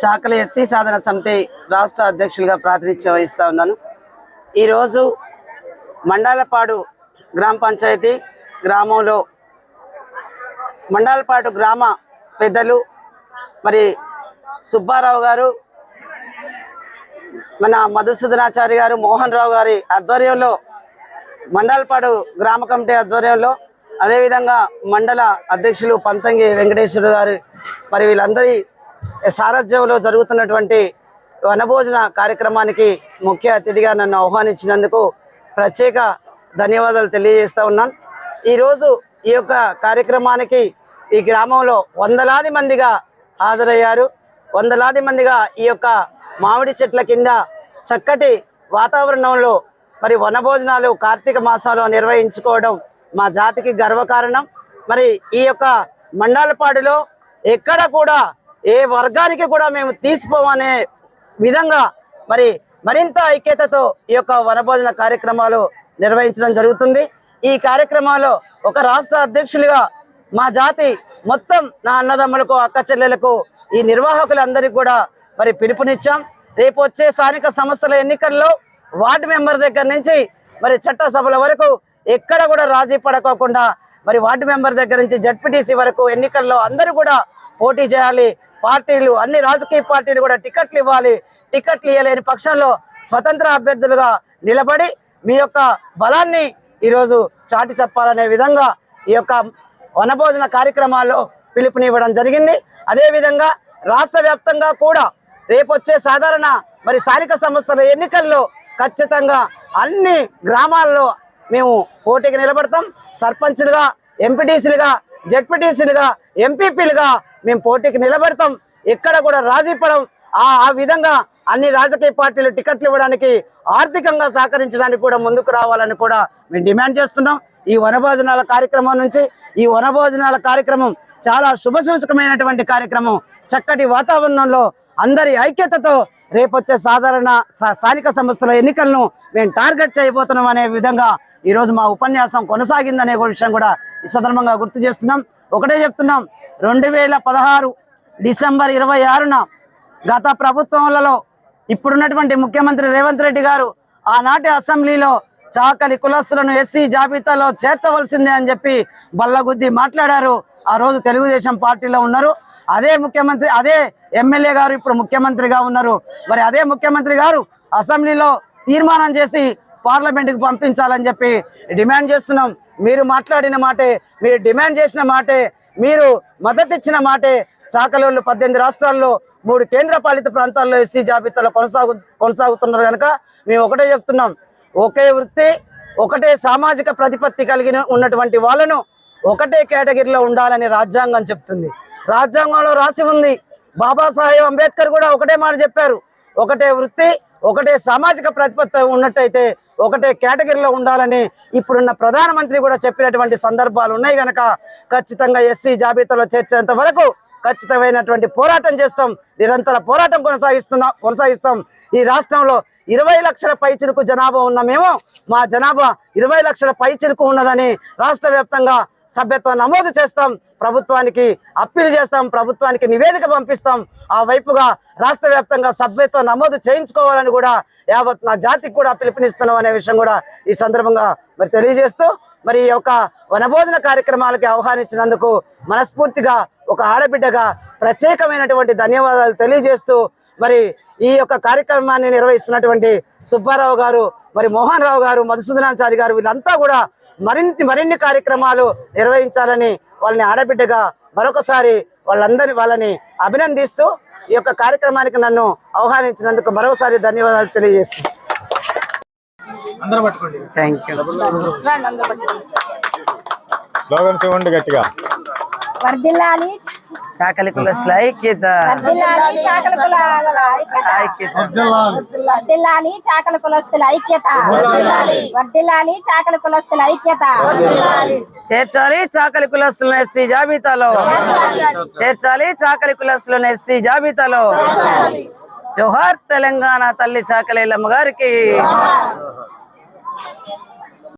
చాకలి SC సాధన సమితి రాష్ట్ర అధ్యక్షులుగా ప్రాతినిధ్యం వహిస్తూ ఉన్నాను. ఈరోజు మండలపాడు గ్రామ పంచాయతీ గ్రామంలో మండాలపాటు గ్రామ పెద్దలు మరి సుబ్బారావు గారు మన మధుసూదనాచారి గారు మోహన్ రావు గారి ఆధ్వర్యంలో మండలపాడు గ్రామ కమిటీ ఆధ్వర్యంలో అదేవిధంగా మండల అధ్యక్షులు పంతంగి వెంకటేశ్వర గారు మరి వీళ్ళందరి సారథ్యంలో జరుగుతున్నటువంటి వనభోజన కార్యక్రమానికి ముఖ్య అతిథిగా నన్ను ఆహ్వానించినందుకు ప్రత్యేక ధన్యవాదాలు తెలియజేస్తూ ఉన్నాను. ఈరోజు ఈ యొక్క కార్యక్రమానికి ఈ గ్రామంలో వందలాది మందిగా హాజరయ్యారు. వందలాది మందిగా ఈ యొక్క మామిడి చెట్ల కింద చక్కటి వాతావరణంలో మరి వనభోజనాలు కార్తీక మాసాలు నిర్వహించుకోవడం మా జాతికి గర్వకారణం. మరి ఈ యొక్క మండలపాడులో ఎక్కడ కూడా ఏ వర్గానికి కూడా మేము తీసుకోవనే విధంగా మరి మరింత ఐక్యతతో ఈ యొక్క వనభోజన కార్యక్రమాలు నిర్వహించడం జరుగుతుంది. ఈ కార్యక్రమాల్లో ఒక రాష్ట్ర అధ్యక్షులుగా మా జాతి మొత్తం నా అన్నదమ్ములకు అక్క చెల్లెలకు ఈ నిర్వాహకులందరికీ కూడా మరి పిలుపునిచ్చాం. రేపు వచ్చే స్థానిక సంస్థల ఎన్నికల్లో వార్డు మెంబర్ దగ్గర నుంచి మరి చట్టసభల వరకు ఎక్కడ కూడా రాజీ పడకోకుండా మరి వార్డు మెంబర్ దగ్గర నుంచి జడ్పీటీసీ వరకు ఎన్నికల్లో అందరూ కూడా పోటీ చేయాలి పార్టీలు అన్ని రాజకీయ పార్టీలు కూడా టికెట్లు ఇవ్వాలి. టికెట్లు ఇవ్వలేని పక్షంలో స్వతంత్ర అభ్యర్థులుగా నిలబడి మీ యొక్క బలాన్ని ఈరోజు చాటి చెప్పాలనే విధంగా ఈ యొక్క వనభోజన కార్యక్రమాల్లో పిలుపునివ్వడం జరిగింది. అదేవిధంగా రాష్ట్ర వ్యాప్తంగా కూడా రేపొచ్చే సాధారణ మరి స్థానిక సంస్థల ఎన్నికల్లో ఖచ్చితంగా అన్ని గ్రామాల్లో మేము పోటీకి నిలబడతాం. సర్పంచులుగా ఎంపీటీసీలుగా జెడ్పీటీసీలుగా ఎంపీపీలుగా మేము పోటీకి నిలబడతాం. ఎక్కడ కూడా రాజీ పడం ఆ ఆ విధంగా అన్ని రాజకీయ పార్టీలు టికెట్లు ఇవ్వడానికి ఆర్థికంగా సహకరించడానికి కూడా ముందుకు రావాలని కూడా మేము డిమాండ్ చేస్తున్నాం. ఈ వనభోజనాల కార్యక్రమం నుంచి ఈ వనభోజనాల కార్యక్రమం చాలా శుభసూచకమైనటువంటి కార్యక్రమం. చక్కటి వాతావరణంలో అందరి ఐక్యతతో రేపొచ్చే సాధారణ స్థానిక సంస్థల ఎన్నికలను మేము టార్గెట్ చేయబోతున్నాం అనే విధంగా ఈరోజు మా ఉపన్యాసం కొనసాగిందనే విషయం కూడా ఈ సందర్భంగా గుర్తు చేస్తున్నాం. ఒకటే చెప్తున్నాం రెండు వేల పదహారు డిసెంబర్ ఇరవై ఆరున గత ప్రభుత్వంలో ఇప్పుడున్నటువంటి ముఖ్యమంత్రి రేవంత్ రెడ్డి గారు ఆనాటి అసెంబ్లీలో చాకలి కులస్తులను ఎస్సీ జాబితాలో చేర్చవలసిందే అని చెప్పి బల్లగుద్ది మాట్లాడారు. ఆ రోజు తెలుగుదేశం పార్టీలో ఉన్నారు. అదే ముఖ్యమంత్రి అదే ఎమ్మెల్యే గారు ఇప్పుడు ముఖ్యమంత్రిగా ఉన్నారు. మరి అదే ముఖ్యమంత్రి గారు అసెంబ్లీలో తీర్మానం చేసి పార్లమెంట్కి పంపించాలని చెప్పి డిమాండ్ చేస్తున్నాం. మీరు మాట్లాడిన మాటే మీరు డిమాండ్ చేసిన మాటే మీరు మద్దతు ఇచ్చిన మాటే చాకలోళ్ళు పద్దెనిమిది రాష్ట్రాల్లో మూడు కేంద్ర పాలిత ప్రాంతాల్లో ఎస్సీ జాబితాలో కొనసాగు కొనసాగుతున్నారు కనుక మేము ఒకటే చెప్తున్నాం. ఒకే వృత్తి ఒకటే సామాజిక ప్రతిపత్తి కలిగిన ఉన్నటువంటి వాళ్ళను ఒకటే కేటగిరీలో ఉండాలని రాజ్యాంగం చెప్తుంది. రాజ్యాంగంలో రాసి ఉంది. బాబాసాహెబ్ అంబేద్కర్ కూడా ఒకటే మాట చెప్పారు. ఒకటే వృత్తి ఒకటే సామాజిక ప్రతిపత్తి ఉన్నట్టయితే ఒకటే కేటగిరీలో ఉండాలని ఇప్పుడున్న ప్రధానమంత్రి కూడా చెప్పినటువంటి సందర్భాలు ఉన్నాయి కనుక ఖచ్చితంగా ఎస్సీ జాబితాలో చేర్చేంత వరకు ఖచ్చితమైనటువంటి పోరాటం చేస్తాం నిరంతర పోరాటం కొనసాగిస్తున్నాం కొనసాగిస్తాం. ఈ రాష్ట్రంలో ఇరవై లక్షల పైచిలకు జనాభా ఉన్న మేము మా జనాభా ఇరవై లక్షల పైచిలకు ఉన్నదని రాష్ట్ర వ్యాప్తంగా సభ్యత్వం నమోదు చేస్తాం ప్రభుత్వానికి అప్పీల్ చేస్తాం ప్రభుత్వానికి నివేదిక పంపిస్తాం. ఆ వైపుగా రాష్ట్ర వ్యాప్తంగా సభ్యత్వం నమోదు చేయించుకోవాలని కూడా యావత్ నా జాతికి కూడా పిలుపునిస్తున్నాం అనే విషయం కూడా ఈ సందర్భంగా మరి తెలియజేస్తూ మరి ఈ యొక్క వనభోజన కార్యక్రమాలకి ఆహ్వానించినందుకు మనస్ఫూర్తిగా ఒక ఆడబిడ్డగా ప్రత్యేకమైనటువంటి ధన్యవాదాలు తెలియజేస్తూ మరి ఈ యొక్క కార్యక్రమాన్ని నిర్వహిస్తున్నటువంటి సుబ్బారావు గారు మరి మోహన్ రావు గారు మధుసూదనాచారి గారు వీళ్ళంతా కూడా మరిన్ని మరిన్ని కార్యక్రమాలు నిర్వహించాలని వాళ్ళని ఆడబిడ్డగా మరొకసారి వాళ్ళందరి వాళ్ళని అభినందిస్తూ ఈ యొక్క కార్యక్రమానికి నన్ను ఆహ్వానించినందుకు మరొకసారి ధన్యవాదాలు తెలియజేస్తున్నాను. అందరూ పట్టుకోండి. థ్యాంక్ యూ స్లోగన్స్ ఇవ్వండి గట్టిగా. వర్దిల్లాలి. చాకలి కులస్తుల ఐక్యత చాకల కులాల ఐక్యత. ఐక్యత. వర్దిల్లాలి. చాకల కులస్తుల ఐక్యత. వర్దిల్లాలి. చాకల కులస్తుల ఐక్యత. చేర్చాలి చాకలి కులస్తులను ఎస్సీ జాబితాలో. చేర్చాలి. చాకలి కులస్తులను ఎస్సీ జాబితాలో. జోహార్ తెలంగాణ తల్లి చాకలేలమ్మ గారికి